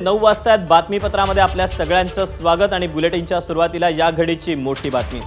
नऊ वाजता बातमीपत्रामध्ये आपल्या सगळ्यांचं स्वागत आणि बुलेटिनच्या सुरुवातीला या घडीची मोठी बातमी.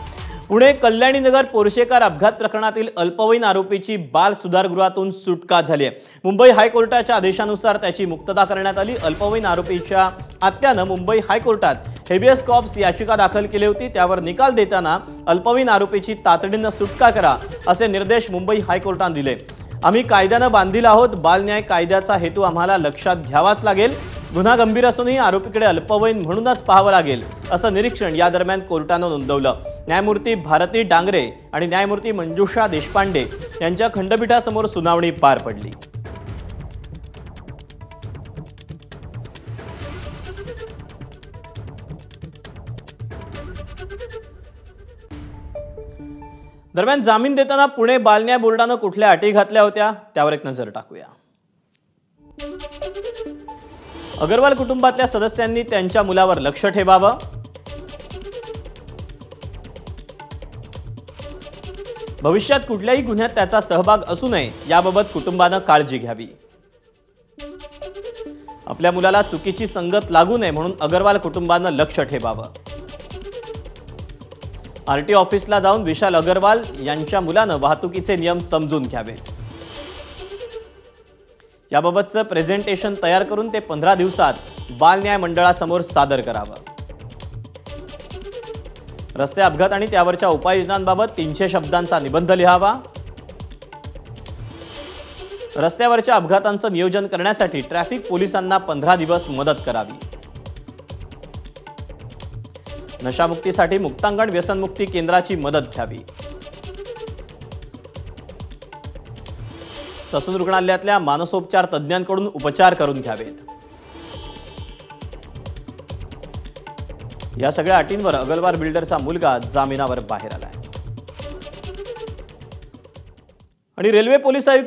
पुणे कल्याणीनगर पोरशेकार अपघात प्रकरणातील अल्पवयीन आरोपीची बाल सुधारगृहातून सुटका झाली आहे. मुंबई हायकोर्टाच्या आदेशानुसार त्याची मुक्तता करण्यात आली. अल्पवयीन आरोपीच्या आत्यानं मुंबई हायकोर्टात हेबियस कॉप्स याचिका दाखल केली होती. त्यावर निकाल देताना अल्पवयीन आरोपीची तातडीनं सुटका करा असे निर्देश मुंबई हायकोर्टानं दिले. आम्ही कायद्यानं बांधील आहोत. बालन्याय कायद्याचा हेतू आम्हाला लक्षात घ्यावाच लागेल. गुन्हा गंभीर असूनही आरोपीकडे अल्पवयीन म्हणूनच पाहावं लागेल असं निरीक्षण या दरम्यान कोर्टानं नोंदवलं. न्यायमूर्ती भारती डांगरे आणि न्यायमूर्ती मंजुषा देशपांडे यांच्या खंडपीठासमोर सुनावणी पार पडली. दरम्यान जामीन देताना पुणे बालन्याय बोर्डानं कुठल्या अटी घातल्या होत्या? त्यावर एक नजर टाकूया. अगरवाल कुटुंबातल्या सदस्यांनी त्यांच्या मुलावर लक्ष ठेवावं. भविष्यात कुठल्याही गुन्ह्यात त्याचा सहभाग असू नये याबाबत कुटुंबानं काळजी घ्यावी. आपल्या मुलाला चुकीची संगत लागू नये म्हणून अगरवाल कुटुंबानं लक्ष ठेवावं. आरटी ऑफिसला जाऊन विशाल अगरवाल यांच्या मुलानं वाहतुकीचे नियम समजून घ्यावेत. याबाबतचं प्रेझेंटेशन तयार करून ते पंधरा दिवसात बाल न्याय मंडळासमोर सादर करावं. रस्ते अपघात आणि त्यावरच्या उपाययोजनांबाबत तीनशे शब्दांचा निबंध लिहावा. रस्त्यावरच्या अपघातांचं नियोजन करण्यासाठी ट्रॅफिक पोलिसांना पंधरा दिवस मदत करावी. नशामुक्तीसाठी मुक्तांगण व्यसनमुक्ती केंद्राची मदत घ्यावी. ससून रुग्णालयातल्या मानसोपचार तज्ज्ञांकडून उपचार करून घ्यावेत. या सगळ्या अटींवर अगलवार बिल्डरचा मुलगा जामिनावर बाहेर आलाय. आणि रेल्वे पोलीस आयुक्त